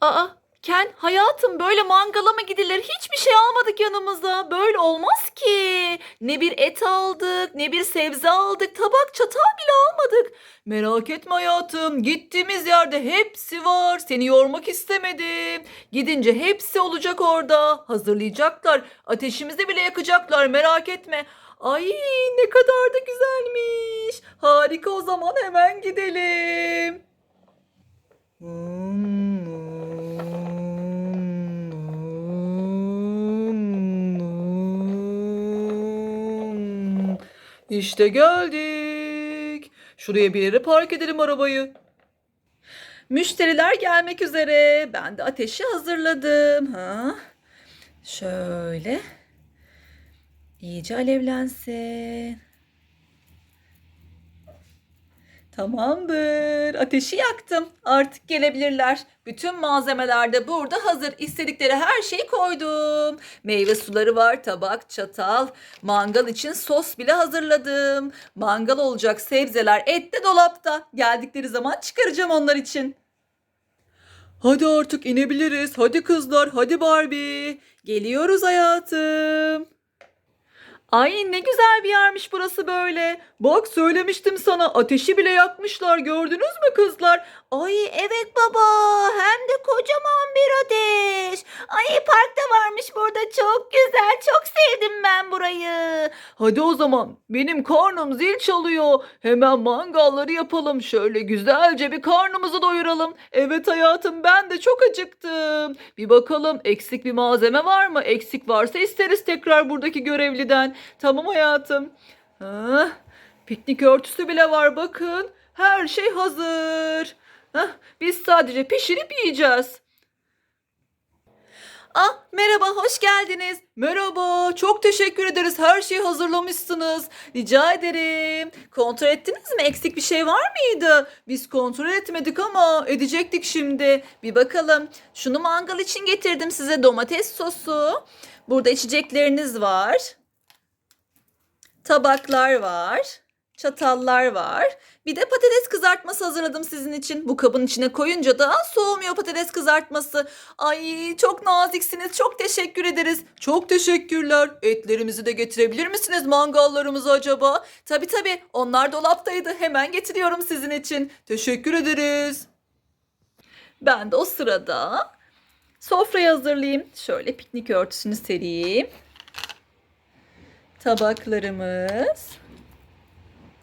Aa, Ken hayatım böyle mangala mı gidilir? Hiçbir şey almadık yanımıza. Böyle olmaz ki. Ne bir et aldık, ne bir sebze aldık, tabak çatal bile almadık. Merak etme hayatım. Gittiğimiz yerde hepsi var. Seni yormak istemedim. Gidince hepsi olacak orada. Hazırlayacaklar. Ateşimizi bile yakacaklar. Merak etme. Ay ne kadar da güzelmiş. Harika o zaman hemen gidelim. İşte geldik. Şuraya bir yere park edelim arabayı. Müşteriler gelmek üzere. Ben de ateşi hazırladım. Ha? Şöyle. İyice alevlensin. Tamamdır. Ateşi yaktım. Artık gelebilirler. Bütün malzemeler de burada hazır. İstedikleri her şeyi koydum. Meyve suları var, tabak, çatal. Mangal için sos bile hazırladım. Mangal olacak sebzeler, et de dolapta. Geldikleri zaman çıkaracağım onlar için. Hadi artık inebiliriz. Hadi kızlar, hadi Barbie. Geliyoruz hayatım. Ay ne güzel bir yermiş burası böyle. Bak söylemiştim sana ateşi bile yakmışlar gördünüz mü kızlar? Ay evet baba hem de kocaman bir ateş. Ay park da varmış burada çok güzel çok sevdim ben burayı. Hadi o zaman benim karnım zil çalıyor. Hemen mangalları yapalım şöyle güzelce bir karnımızı doyuralım. Evet hayatım ben de çok acıktım. Bir bakalım eksik bir malzeme var mı? Eksik varsa isteriz tekrar buradaki görevliden. Tamam hayatım. Ah, piknik örtüsü bile var bakın. Her şey hazır. Hah, biz sadece pişirip yiyeceğiz. Ah merhaba hoş geldiniz. Merhaba çok teşekkür ederiz her şeyi hazırlamışsınız. Rica ederim. Kontrol ettiniz mi eksik bir şey var mıydı? Biz kontrol etmedik ama edecektik şimdi. Bir bakalım. Şunu mangal için getirdim size domates sosu. Burada içecekleriniz var. Tabaklar var. Çatallar var. Bir de patates kızartması hazırladım sizin için. Bu kabın içine koyunca da soğumuyor patates kızartması. Ay çok naziksiniz. Çok teşekkür ederiz. Çok teşekkürler. Etlerimizi de getirebilir misiniz mangallarımızı acaba? Tabii tabii. Onlar dolaptaydı. Hemen getiriyorum sizin için. Teşekkür ederiz. Ben de o sırada sofrayı hazırlayayım. Şöyle piknik örtüsünü sereyim. Tabaklarımız.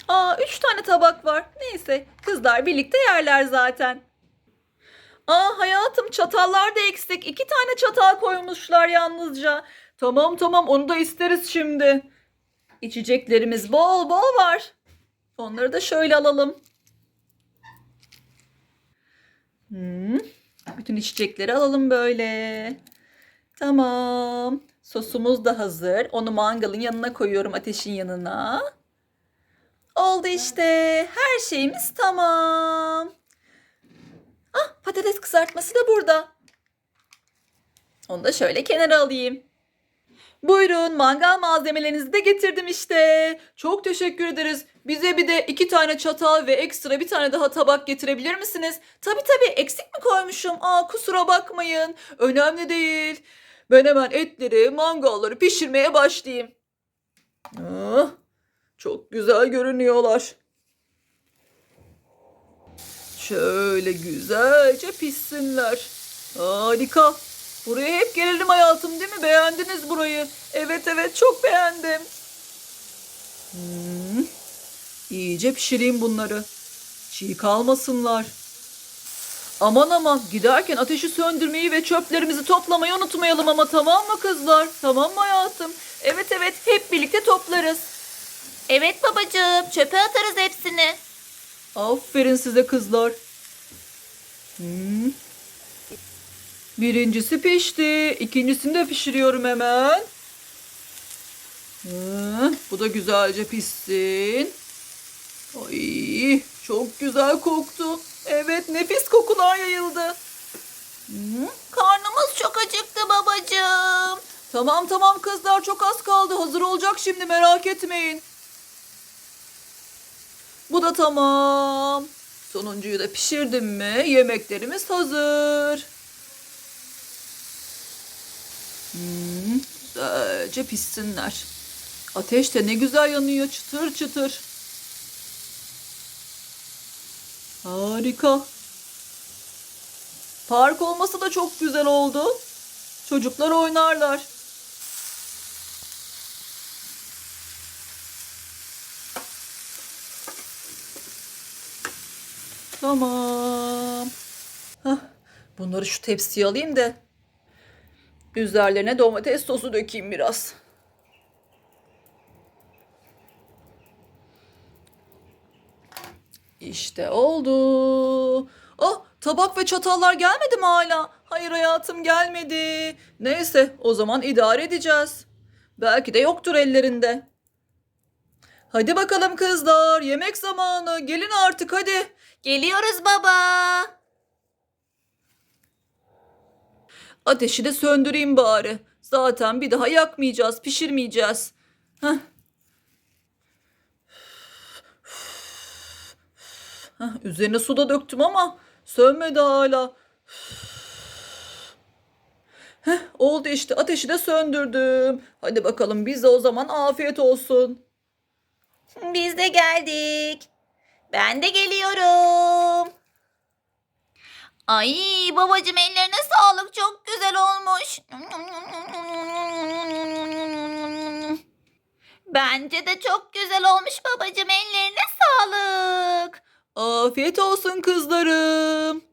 Aa üç tane tabak var. Neyse kızlar birlikte yerler zaten. Aa hayatım çatallar da eksik. İki tane çatal koymuşlar yalnızca. Tamam tamam onu da isteriz şimdi. İçeceklerimiz bol bol var. Onları da şöyle alalım. Hmm, Bütün içecekleri alalım böyle. Tamam. Sosumuz da hazır. Onu mangalın yanına koyuyorum ateşin yanına. Oldu işte. Her şeyimiz tamam. Ah patates kızartması da burada. Onu da şöyle kenara alayım. Buyurun mangal malzemelerinizi de getirdim işte. Çok teşekkür ederiz. Bize bir de iki tane çatal ve ekstra bir tane daha tabak getirebilir misiniz? Tabii tabii eksik mi koymuşum? Aa kusura bakmayın. Önemli değil. Ben hemen etleri, mangalları pişirmeye başlayayım. Ah, çok güzel görünüyorlar. Şöyle güzelce pişsinler. Harika. Buraya hep gelelim hayatım değil mi? Beğendiniz burayı. Evet evet çok beğendim. Hmm. İyice pişireyim bunları. Çiğ kalmasınlar. Aman aman giderken ateşi söndürmeyi ve çöplerimizi toplamayı unutmayalım ama tamam mı kızlar? Tamam mı hayatım? Evet evet hep birlikte toplarız. Evet babacığım çöpe atarız hepsini. Aferin size kızlar. Hmm. Birincisi pişti. İkincisini de pişiriyorum hemen. Hı, bu da güzelce pişsin. Ay, çok güzel koktu. Evet, nefis kokular yayıldı. Hı, Karnımız çok acıktı babacığım. Tamam tamam kızlar çok az kaldı. Hazır olacak şimdi merak etmeyin. Bu da tamam. Sonuncuyu da pişirdim mi yemeklerimiz hazır. Hmm, güzelce pişsinler. Ateş de ne güzel yanıyor çıtır çıtır. Harika. Park olması da çok güzel oldu. Çocuklar oynarlar. Tamam. Hah, bunları şu tepsiye alayım da üzerlerine domates sosu dökeyim biraz. İşte oldu. Oh tabak ve çatallar gelmedi mi hala? Hayır hayatım gelmedi. Neyse o zaman idare edeceğiz. Belki de yoktur ellerinde. Hadi bakalım kızlar yemek zamanı gelin artık hadi. Geliyoruz baba. Ateşi de söndüreyim bari. Zaten bir daha yakmayacağız, pişirmeyeceğiz. Heh. Heh, üzerine su da döktüm ama sönmedi hala. Heh, oldu işte ateşi de söndürdüm. Hadi bakalım bize o zaman afiyet olsun. Biz de geldik. Ben de geliyorum. Ay babacığım ellerine sağlık çok güzel olmuş. Bence de çok güzel olmuş babacığım ellerine sağlık. Afiyet olsun kızlarım.